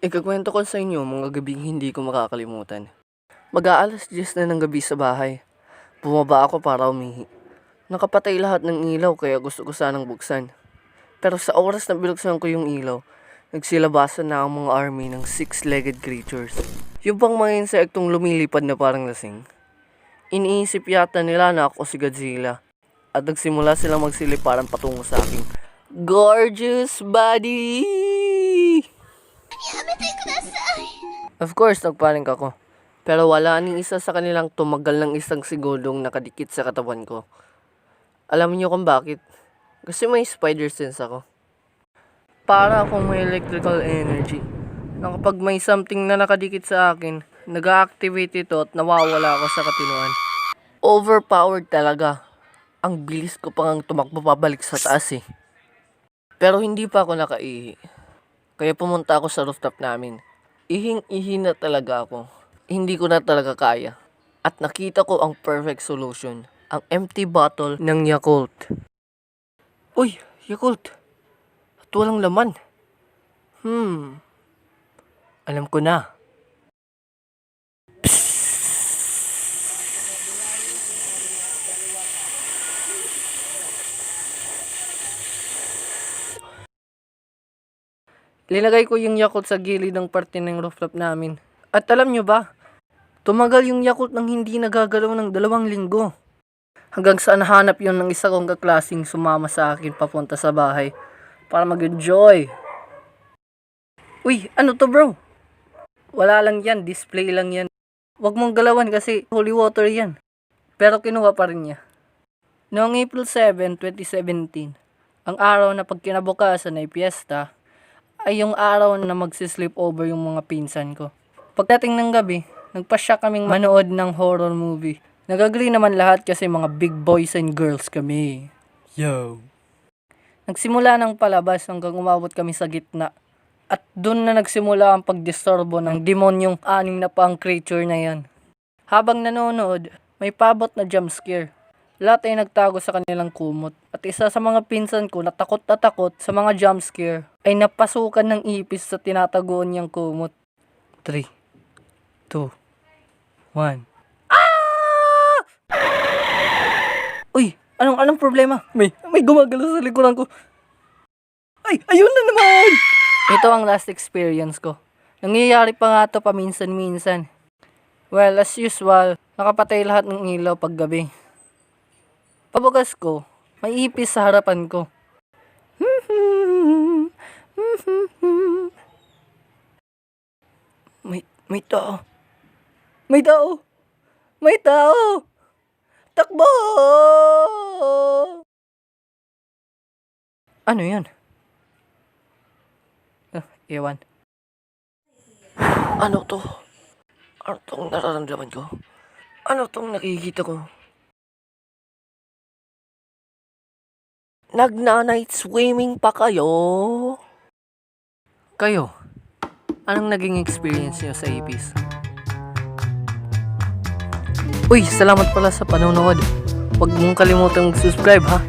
Ikakwento ko sa inyo mga gabing hindi ko makakalimutan. Mag-aalas 10 na ng gabi sa bahay. Bumaba ako para umihi. Nakapatay lahat ng ilaw kaya gusto ko sanang buksan. Pero sa oras na binuksan ko yung ilaw, nagsilabasan na ang mga army ng six-legged creatures. Yung bang mga insektong lumilipad na parang lasing. Iniisip yata nila na ako si Godzilla. At nagsimula silang magsiliparan patungo sa aking gorgeous body! Of course, nagpanik ako. Pero wala ning isa sa kanilang tumagal ng isang segundong nakadikit sa katawan ko. Alam niyo kung bakit? Kasi may spider sense ako. Para akong may electrical energy. Na kapag may something na nakadikit sa akin, nag-activate ito at nawawala ako sa katinuan. Overpowered talaga. Ang bilis ko pang tumakbo pabalik sa taas eh. Pero hindi pa ako nakaihi. Kaya pumunta ako sa rooftop namin. Ihing-ihi na talaga ako. Hindi ko na talaga kaya. At nakita ko ang perfect solution. Ang empty bottle ng Yakult. Uy, Yakult. At walang laman. Hmm. Alam ko na. Linagay ko yung Yakult sa gilid ng parte ng rooftop namin. At alam nyo ba, tumagal yung Yakult ng hindi nagagalaw ng dalawang linggo. Hanggang sa nahanap yon ng isa kong kaklasing sumama sa akin papunta sa bahay para mag-enjoy. Uy, ano to bro? Wala lang yan, display lang yan. Huwag mong galawan kasi holy water yan. Pero kinuha pa rin niya. Noong April 7, 2017, ang araw na pag kinabukasan ay piyesta, ay yung araw na magsisleep over yung mga pinsan ko. Pagdating ng gabi, nagpasya kaming manood ng horror movie. Nag-agree naman lahat kasi mga big boys and girls kami. Yo! Nagsimula ng palabas hanggang umabot kami sa gitna. At doon na nagsimula ang pagdisturbo ng demonyong anim na pang creature na yan. Habang nanonood, may pabot na jump scare. Lahat ay nagtago sa kanilang kumot. At isa sa mga pinsan ko na takot na takot sa mga jump scare ay napasukan ng ipis sa tinatagoan niyang kumot. 3, 2, 1. Ah! Uy, anong anong problema? May may gumagalaw sa likuran ko. Ay, ayun na naman! Ito ang last experience ko. Nangyayari pa nga to paminsan-minsan. Well, as usual, nakapatay lahat ng ilaw paggabi. Pabukas ko, may ipis sa harapan ko. May, may tao. May tao. May tao. Takbo! Ano yan? Ah, iwan. Ano to? Ano tong nararamdaman ko? Ano tong nakikita ko? Nagna-night swimming pa kayo? Kayo, anong naging experience niyo sa Ipis? Uy, salamat pala sa panonood. Huwag mong kalimutang mag-subscribe ha.